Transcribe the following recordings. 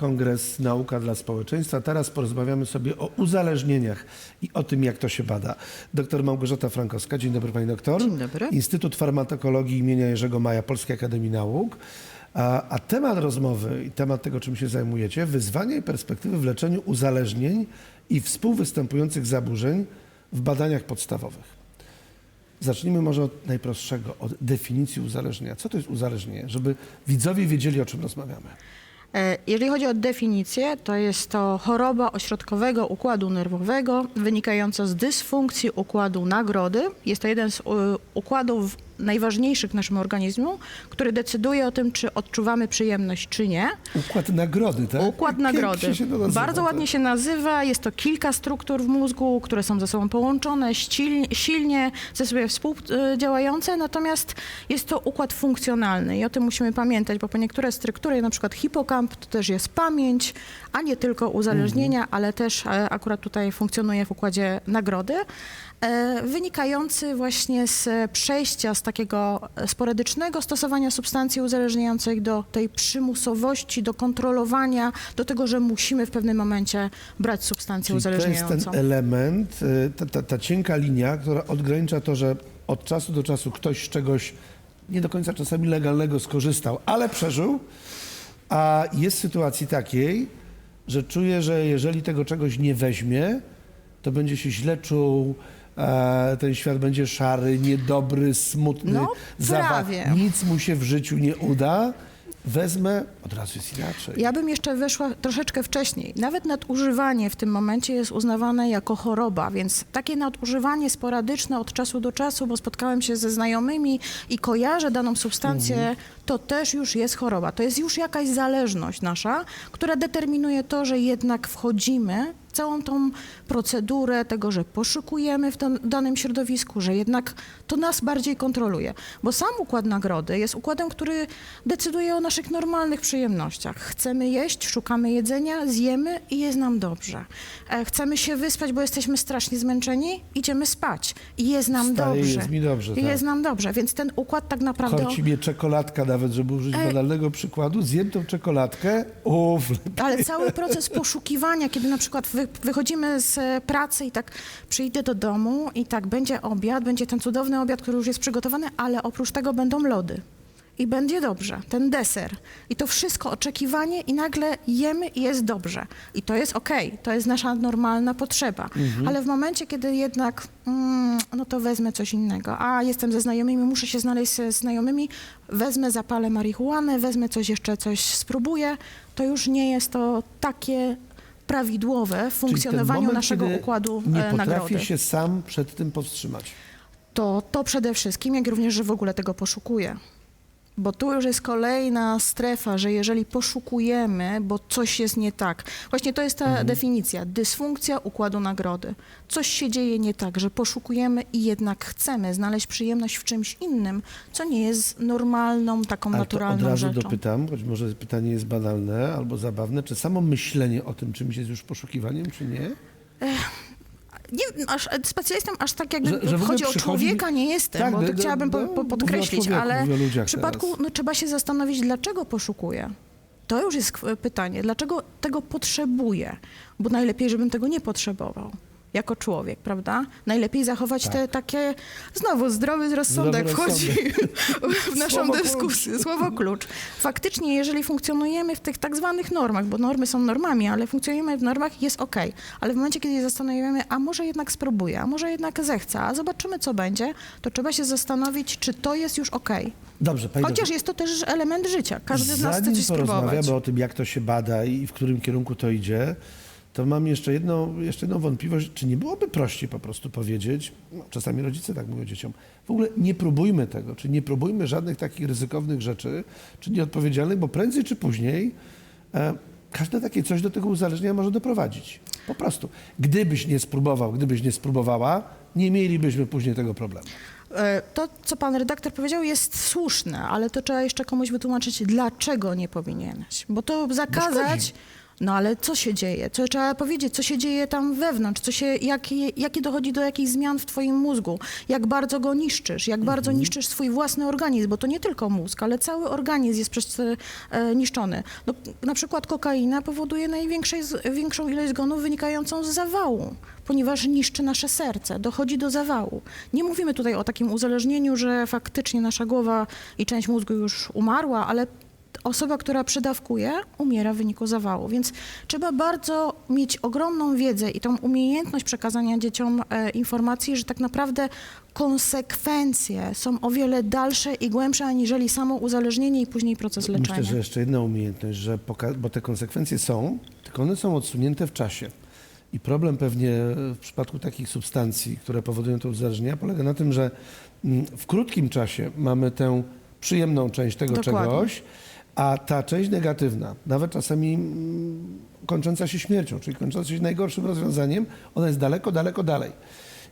Kongres Nauka dla Społeczeństwa. Teraz porozmawiamy sobie o uzależnieniach i o tym, jak to się bada. Doktor Małgorzata Frankowska. Dzień dobry pani doktor. Dzień dobry. Instytut Farmakologii imienia Jerzego Maja Polskiej Akademii Nauk. A, a temat rozmowy i temat tego, czym się zajmujecie, wyzwania i perspektywy w leczeniu uzależnień i współwystępujących zaburzeń w badaniach podstawowych. Zacznijmy może od najprostszego, od definicji uzależnienia. Co to jest uzależnienie? Żeby widzowie wiedzieli, o czym rozmawiamy. E, Jeżeli chodzi o definicję, to jest to choroba ośrodkowego układu nerwowego wynikająca z dysfunkcji układu nagrody. Jest to jeden z u, układów najważniejszych w naszym organizmie, który decyduje o tym, czy odczuwamy przyjemność, czy nie. Układ nagrody, tak? Układ Pięknie nagrody. Się nazywa, Bardzo ładnie tak. się nazywa. Jest to kilka struktur w mózgu, które są ze sobą połączone, silnie ze sobą współdziałające, natomiast jest to układ funkcjonalny i o tym musimy pamiętać, bo po niektóre struktury, na przykład hipokamp, to też jest pamięć, a nie tylko uzależnienia, ale też e, akurat tutaj funkcjonuje w układzie nagrody, wynikający właśnie z przejścia z takiego sporadycznego stosowania substancji uzależniających do tej przymusowości, do kontrolowania, do tego, że musimy w pewnym momencie brać substancję Czyli to jest uzależniającą. ten element, y, ta, ta, ta cienka linia, która odgranicza to, że od czasu do czasu ktoś z czegoś nie do końca czasami legalnego skorzystał, ale przeżył, a jest w sytuacji takiej, że czuje, że jeżeli tego czegoś nie weźmie, to będzie się źle czuł, e, ten świat będzie szary, niedobry, smutny, No, nic mu się w życiu nie uda. Wezmę, od razu jest inaczej. Ja bym jeszcze weszła troszeczkę wcześniej. Nawet nadużywanie w tym momencie jest uznawane jako choroba, więc takie nadużywanie sporadyczne od czasu do czasu, bo spotkałem się ze znajomymi i kojarzę daną substancję, to też już jest choroba. To jest już jakaś zależność nasza, która determinuje to, że jednak wchodzimy w całą tą procedurę tego, że poszukujemy w dan- danym środowisku, że jednak to nas bardziej kontroluje. Bo sam układ nagrody jest układem, który decyduje o naszych normalnych przyjemnościach. Chcemy jeść, szukamy jedzenia, zjemy i jest nam dobrze. E, Chcemy się wyspać, bo jesteśmy strasznie zmęczeni, idziemy spać i jest nam Wstaję, dobrze. jest mi dobrze, I tak. jest nam dobrze, więc ten układ tak naprawdę... Korci mnie czekoladka nawet, żeby użyć E- banalnego przykładu. Zjem tą czekoladkę, uff, Ale cały proces poszukiwania, kiedy na przykład wy, wychodzimy z e, pracy i tak przyjdę do domu i tak będzie obiad, będzie ten cudowny obiad, który już jest przygotowany, ale oprócz tego będą lody. I będzie dobrze, ten deser. I to wszystko oczekiwanie i nagle jemy i jest dobrze. I to jest okej, to jest nasza normalna potrzeba. Ale w momencie, kiedy jednak, mm, no to wezmę coś innego. A jestem ze znajomymi, muszę się znaleźć ze znajomymi, wezmę, zapalę marihuanę, wezmę coś jeszcze, coś spróbuję, to już nie jest to takie prawidłowe w funkcjonowaniu moment, naszego układu Nie e, potrafię nagrody. się sam przed tym powstrzymać. To, to przede wszystkim, jak również, że w ogóle tego poszukuję. Bo tu już jest kolejna strefa, że jeżeli poszukujemy, bo coś jest nie tak. Właśnie to jest ta Mhm. definicja. Dysfunkcja układu nagrody. Coś się dzieje nie tak, że poszukujemy i jednak chcemy znaleźć przyjemność w czymś innym, co nie jest normalną, taką Ale naturalną od razu rzeczą. dopytam, choć może pytanie jest banalne albo zabawne, czy samo myślenie o tym czymś jest już poszukiwaniem, czy nie? Nie, aż, specjalistą aż tak jakby Że- że chodzi o człowieka nie jestem, Tak, bo to chciałabym po, podkreślić, ale w przypadku teraz. no, trzeba się zastanowić, dlaczego poszukuję. To już jest pytanie, dlaczego tego potrzebuję, bo najlepiej, żebym tego nie potrzebował. Jako człowiek, prawda? Najlepiej zachować Tak. te takie, znowu zdrowy rozsądek Zdrowy wchodzi w naszą Słowo klucz. dyskusję, słowo klucz. Faktycznie, jeżeli funkcjonujemy w tych tak zwanych normach, bo normy są normami, ale funkcjonujemy w normach, jest ok. Ale w momencie, kiedy się zastanawiamy, a może jednak spróbuję, a może jednak zechcę, a zobaczymy, co będzie, to trzeba się zastanowić, czy to jest już ok. Dobrze, pani Chociaż doktor, jest to też element życia. Każdy z nas chce coś spróbować. porozmawiamy o tym, jak to się bada i w którym kierunku to idzie, to mam jeszcze jedną, jeszcze jedną wątpliwość, czy nie byłoby prościej po prostu powiedzieć, no, czasami rodzice tak mówią dzieciom, w ogóle nie próbujmy tego, czy nie próbujmy żadnych takich ryzykownych rzeczy, czy nieodpowiedzialnych, bo prędzej czy później e, każde takie coś do tego uzależnienia może doprowadzić. Po prostu. Gdybyś nie spróbował, gdybyś nie spróbowała, nie mielibyśmy później tego problemu. E, To, co pan redaktor powiedział, jest słuszne, ale to trzeba jeszcze komuś wytłumaczyć, dlaczego nie powinieneś. Bo to zakazać. szkodzi. No ale co się dzieje? Co trzeba powiedzieć, co się dzieje tam wewnątrz? Co się, jakie, jakie dochodzi do jakichś zmian w twoim mózgu? Jak bardzo go niszczysz? Jak bardzo niszczysz swój własny organizm? Bo to nie tylko mózg, ale cały organizm jest przez e, niszczony. No, na przykład kokaina powoduje największej, z- większą ilość zgonów wynikającą z zawału, ponieważ niszczy nasze serce, dochodzi do zawału. Nie mówimy tutaj o takim uzależnieniu, że faktycznie nasza głowa i część mózgu już umarła, ale osoba, która przedawkuje, umiera w wyniku zawału. Więc trzeba bardzo mieć ogromną wiedzę i tą umiejętność przekazania dzieciom e, informacji, że tak naprawdę konsekwencje są o wiele dalsze i głębsze aniżeli samo uzależnienie i później proces leczenia. Myślę, że jeszcze jedna umiejętność, że bo te konsekwencje są, tylko one są odsunięte w czasie. I problem pewnie w przypadku takich substancji, które powodują to uzależnienia, polega na tym, że mm, w krótkim czasie mamy tę przyjemną część tego Dokładnie. czegoś, a ta część negatywna, nawet czasami mm, kończąca się śmiercią, czyli kończąca się najgorszym rozwiązaniem, ona jest daleko, daleko dalej.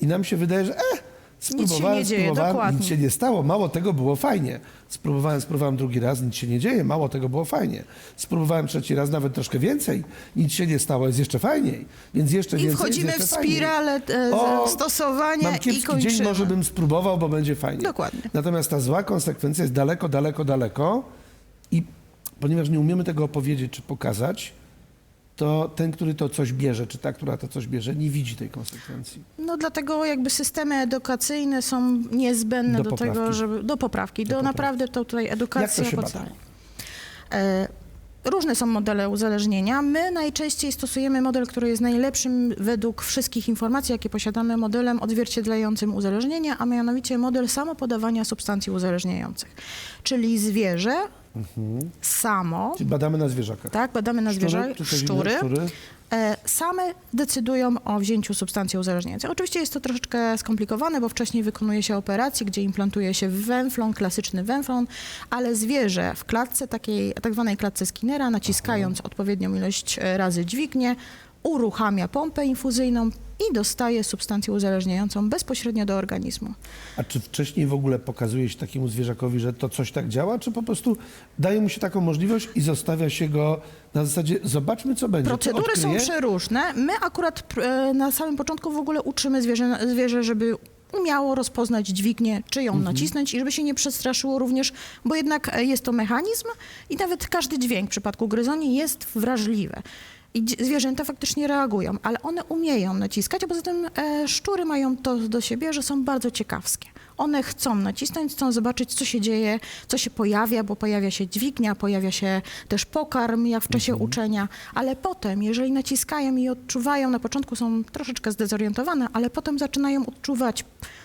I nam się wydaje, że eh, spróbowałem, nie dzieje, spróbowałem, dokładnie. nic się nie stało, mało tego było fajnie. Spróbowałem, spróbowałem drugi raz, nic się nie dzieje, mało tego było fajnie. Spróbowałem trzeci raz, nawet troszkę więcej, nic się nie stało, jest jeszcze fajniej, więc jeszcze I więcej, wchodzimy w jeszcze fajniej. spiralę e, O, stosowania Mam i kończymy. dzień, może bym spróbował, bo będzie fajnie. Dokładnie. Natomiast ta zła konsekwencja jest daleko, daleko, daleko ponieważ nie umiemy tego opowiedzieć czy pokazać, to ten, który to coś bierze, czy ta, która to coś bierze, nie widzi tej konsekwencji. No dlatego jakby systemy edukacyjne są niezbędne Do do, tego, żeby do poprawki. Do, poprawki. naprawdę to tutaj edukacja Jak to się? E, Różne są modele uzależnienia. My najczęściej stosujemy model, który jest najlepszym według wszystkich informacji, jakie posiadamy, modelem odzwierciedlającym uzależnienie, a mianowicie model samopodawania substancji uzależniających. Czyli zwierzę samo, Czyli badamy na zwierzakach. tak, badamy na Szczury, coś szczury, innego? Szczury? e, same decydują o wzięciu substancji uzależniającej. Oczywiście jest to troszeczkę skomplikowane, bo wcześniej wykonuje się operację, gdzie implantuje się węflon, klasyczny węflon, ale zwierzę w klatce, takiej tak zwanej klatce Skinnera, naciskając odpowiednią ilość e, razy dźwignię, uruchamia pompę infuzyjną i dostaje substancję uzależniającą bezpośrednio do organizmu. A czy wcześniej w ogóle pokazuje się takiemu zwierzakowi, że to coś tak działa, czy po prostu daje mu się taką możliwość i zostawia się go na zasadzie zobaczmy, co będzie. Procedury są przeróżne. My akurat e, na samym początku w ogóle uczymy zwierzę, zwierzę żeby umiało rozpoznać dźwignię, czy ją nacisnąć i żeby się nie przestraszyło również, bo jednak e, jest to mechanizm i nawet każdy dźwięk w przypadku gryzoni jest wrażliwy. I zwierzęta faktycznie reagują, ale one umieją naciskać, a poza tym e, szczury mają to do siebie, że są bardzo ciekawskie. One chcą nacisnąć, chcą zobaczyć, co się dzieje, co się pojawia, bo pojawia się dźwignia, pojawia się też pokarm, jak w czasie uczenia, ale potem, jeżeli naciskają i odczuwają, na początku są troszeczkę zdezorientowane, ale potem zaczynają odczuwać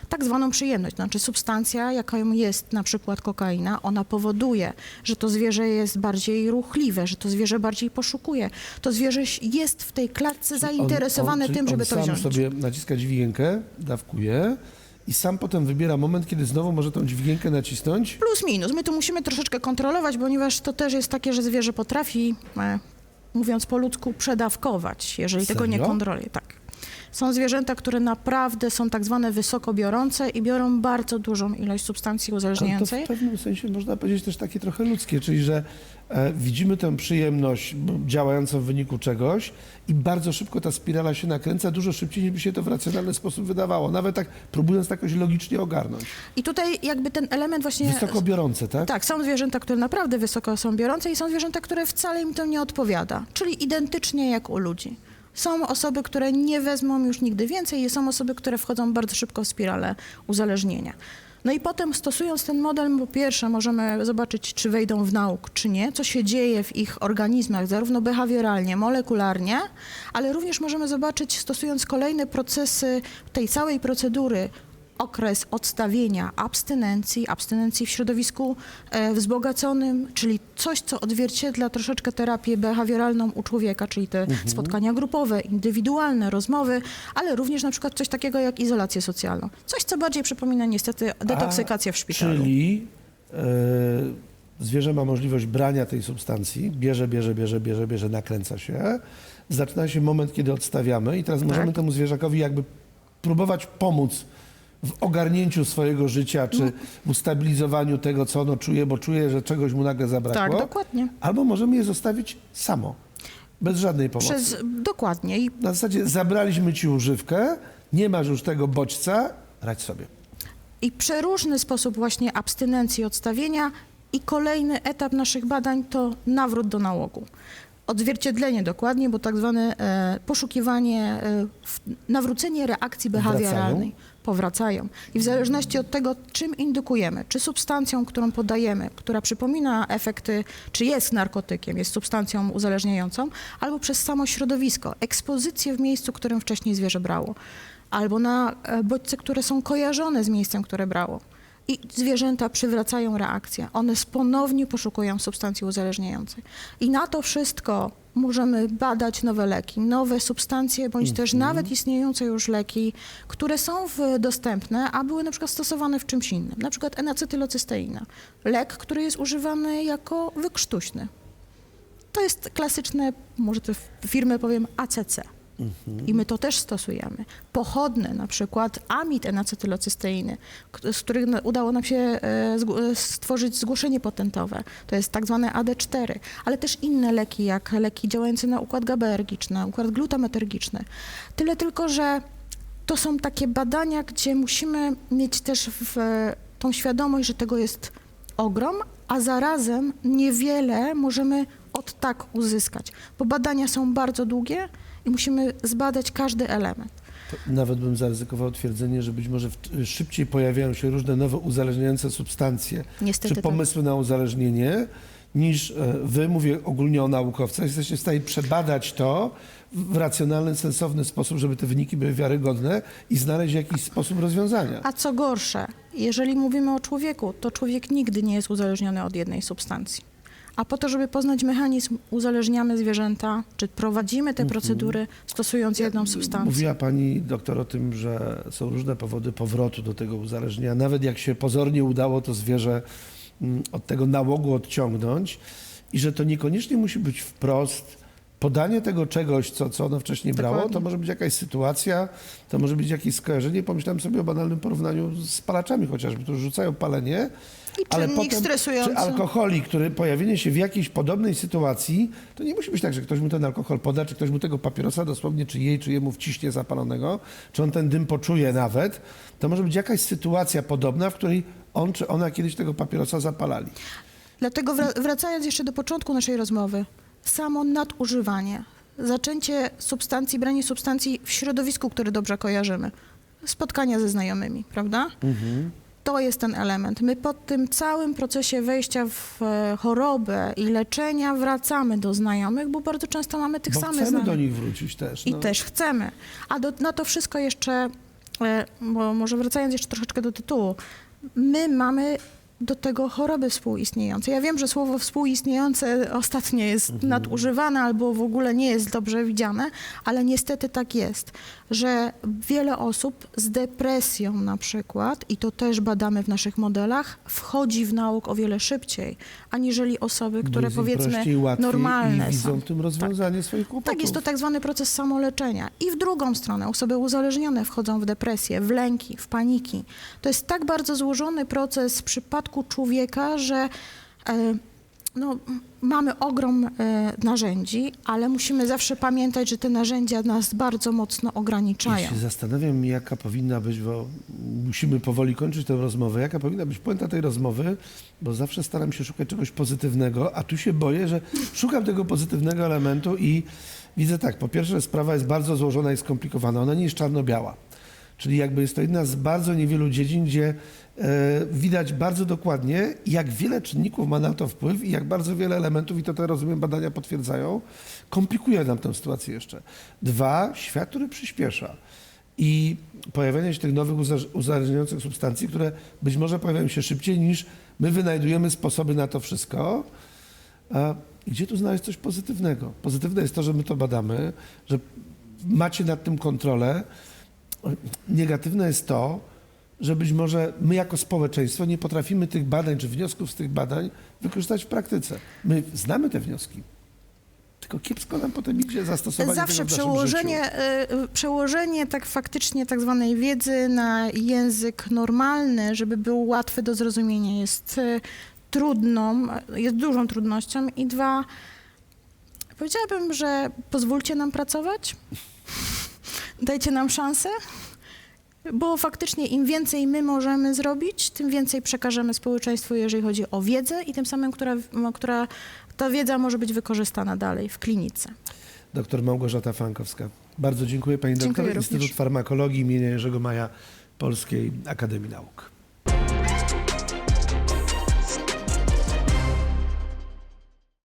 tak zwaną przyjemność, znaczy substancja, jaką jest na przykład kokaina, ona powoduje, że to zwierzę jest bardziej ruchliwe, że to zwierzę bardziej poszukuje, to zwierzę jest w tej klatce zainteresowane czyli tym, żeby on to sam wziąć. sobie naciska dźwigienkę, dawkuje i sam potem wybiera moment, kiedy znowu może tą dźwigienkę nacisnąć. Plus minus. My tu musimy troszeczkę kontrolować, ponieważ to też jest takie, że zwierzę potrafi, e, mówiąc po ludzku, przedawkować, jeżeli tego nie Serio? kontroluje. Tak. Są zwierzęta, które naprawdę są tak zwane wysoko biorące i biorą bardzo dużą ilość substancji Ale to uzależniającej. w pewnym sensie można powiedzieć też takie trochę ludzkie, czyli że e, widzimy tę przyjemność działającą w wyniku czegoś i bardzo szybko ta spirala się nakręca, dużo szybciej niż by się to w racjonalny sposób wydawało, nawet tak próbując jakoś logicznie ogarnąć. I tutaj jakby ten element właśnie... Wysoko biorące, tak? Tak, są zwierzęta, które naprawdę wysoko są biorące i są zwierzęta, które wcale im to nie odpowiada, czyli identycznie jak u ludzi. Są osoby, które nie wezmą już nigdy więcej i są osoby, które wchodzą bardzo szybko w spiralę uzależnienia. No i potem stosując ten model, po pierwsze możemy zobaczyć, czy wejdą w nauk, czy nie, co się dzieje w ich organizmach, zarówno behawioralnie, molekularnie, ale również możemy zobaczyć, stosując kolejne procesy tej całej procedury, okres odstawienia abstynencji, abstynencji w środowisku e, wzbogaconym, czyli coś, co odzwierciedla troszeczkę terapię behawioralną u człowieka, czyli te spotkania grupowe, indywidualne, rozmowy, ale również na przykład coś takiego jak izolację socjalną. Coś, co bardziej przypomina niestety detoksykację w szpitalu. Czyli e, zwierzę ma możliwość brania tej substancji, bierze, bierze, bierze, bierze, bierze, nakręca się. Zaczyna się moment, kiedy odstawiamy i teraz możemy Tak. temu zwierzakowi jakby próbować pomóc w ogarnięciu swojego życia, czy w ustabilizowaniu tego, co ono czuje, bo czuje, że czegoś mu nagle zabrakło. Tak, dokładnie. Albo możemy je zostawić samo. Bez żadnej pomocy. Przez, dokładnie. I Na zasadzie zabraliśmy ci używkę, nie masz już tego bodźca, radź sobie. I przeróżny sposób właśnie abstynencji, odstawienia i kolejny etap naszych badań to nawrót do nałogu. Odzwierciedlenie dokładnie, bo tak zwane e, poszukiwanie, e, w, nawrócenie reakcji behawioralnej. Powracają. I w zależności od tego, czym indukujemy, czy substancją, którą podajemy, która przypomina efekty, czy jest narkotykiem, jest substancją uzależniającą, albo przez samo środowisko, ekspozycję w miejscu, którym wcześniej zwierzę brało, albo na e, bodźce, które są kojarzone z miejscem, które brało. I zwierzęta przywracają reakcję. One ponownie poszukują substancji uzależniającej. I na to wszystko możemy badać nowe leki, nowe substancje, bądź też nawet istniejące już leki, które są w, dostępne, a były na przykład stosowane w czymś innym. Na przykład enacetylocysteina. Lek, który jest używany jako wykrztuśny. To jest klasyczne, może te firmy powiem, ACC. I my to też stosujemy. Pochodne, na przykład amid enacetylocysteiny, z których udało nam się e, e, stworzyć zgłoszenie patentowe. To jest tak zwane AD4, ale też inne leki, jak leki działające na układ GABAergiczny, układ glutametergiczny. Tyle tylko, że to są takie badania, gdzie musimy mieć też w, tą świadomość, że tego jest ogrom, a zarazem niewiele możemy od tak uzyskać, bo badania są bardzo długie i musimy zbadać każdy element. Nawet bym zaryzykował twierdzenie, że być może w, szybciej pojawiają się różne nowe uzależniające substancje, Niestety czy tak. pomysły na uzależnienie, niż e, wy, mówię ogólnie o naukowcach, jesteście w stanie przebadać to w racjonalny, sensowny sposób, żeby te wyniki były wiarygodne i znaleźć jakiś sposób rozwiązania. A co gorsze, jeżeli mówimy o człowieku, to człowiek nigdy nie jest uzależniony od jednej substancji. A po to, żeby poznać mechanizm, uzależniamy zwierzęta, czy prowadzimy te procedury stosując jedną substancję. Mówiła pani doktor o tym, że są różne powody powrotu do tego uzależnienia. Nawet jak się pozornie udało to zwierzę mm, od tego nałogu odciągnąć i że to niekoniecznie musi być wprost podanie tego czegoś, co, co ono wcześniej brało, Dokładnie. to może być jakaś sytuacja, to może być jakieś skojarzenie. Pomyślałem sobie o banalnym porównaniu z palaczami chociażby, którzy rzucają palenie, I ale potem, stresujący. czy alkoholik, który pojawienie się w jakiejś podobnej sytuacji, to nie musi być tak, że ktoś mu ten alkohol poda, czy ktoś mu tego papierosa dosłownie, czy jej, czy jemu wciśnie zapalonego, czy on ten dym poczuje nawet. To może być jakaś sytuacja podobna, w której on czy ona kiedyś tego papierosa zapalali. Dlatego wra- wracając jeszcze do początku naszej rozmowy, samo nadużywanie, zaczęcie substancji, branie substancji w środowisku, które dobrze kojarzymy, spotkania ze znajomymi, prawda? To jest ten element. My po tym całym procesie wejścia w e, chorobę i leczenia wracamy do znajomych, bo bardzo często mamy tych Bo samych chcemy znajomych. do nich wrócić też. I no. też chcemy. A do, na to wszystko jeszcze, e, bo może wracając jeszcze troszeczkę do tytułu, my mamy do tego choroby współistniejące. Ja wiem, że słowo współistniejące ostatnio jest Mhm. nadużywane albo w ogóle nie jest dobrze widziane, ale niestety tak jest, że wiele osób z depresją na przykład, i to też badamy w naszych modelach, wchodzi w nauk o wiele szybciej, aniżeli osoby, które powiedzmy normalne i widzą są. w tym rozwiązanie swoich kłopotów. Tak, jest to tak zwany proces samoleczenia. I w drugą stronę osoby uzależnione wchodzą w depresję, w lęki, w paniki. To jest tak bardzo złożony proces w przypadku człowieka, że e, no, mamy ogrom e, narzędzi, ale musimy zawsze pamiętać, że te narzędzia nas bardzo mocno Ja ograniczają. się zastanawiam, jaka powinna być, bo musimy powoli kończyć tę rozmowę, jaka powinna być puenta tej rozmowy, bo zawsze staram się szukać czegoś pozytywnego, a tu się boję, że szukam tego pozytywnego elementu i widzę tak, po pierwsze sprawa jest bardzo złożona i skomplikowana, ona nie jest czarno-biała. Czyli jakby jest to jedna z bardzo niewielu dziedzin, gdzie e, widać bardzo dokładnie, jak wiele czynników ma na to wpływ i jak bardzo wiele elementów, i to te rozumiem badania potwierdzają, komplikuje nam tę sytuację jeszcze. Dwa, świat, który przyspiesza. I pojawianie się tych nowych uza- uzależniających substancji, które być może pojawiają się szybciej niż my wynajdujemy sposoby na to wszystko. Gdzie tu znaleźć coś pozytywnego? Pozytywne jest to, że my to badamy, że macie nad tym kontrolę. Negatywne jest to, że być może my jako społeczeństwo nie potrafimy tych badań czy wniosków z tych badań wykorzystać w praktyce. My znamy te wnioski, tylko kiepsko nam potem idzie zastosowanie Zawsze przełożenie, e, przełożenie tak faktycznie tak zwanej wiedzy na język normalny, żeby był łatwy do zrozumienia, jest e, trudną, jest dużą trudnością. I dwa, Powiedziałabym, że pozwólcie nam pracować, dajcie nam szansę, bo faktycznie im więcej my możemy zrobić, tym więcej przekażemy społeczeństwu, jeżeli chodzi o wiedzę i tym samym, która, która ta wiedza może być wykorzystana dalej w klinice. Doktor Małgorzata Fankowska. Bardzo dziękuję Pani Dziękuję doktor. również. Instytut Farmakologii imienia Jerzego Maja Polskiej Akademii Nauk.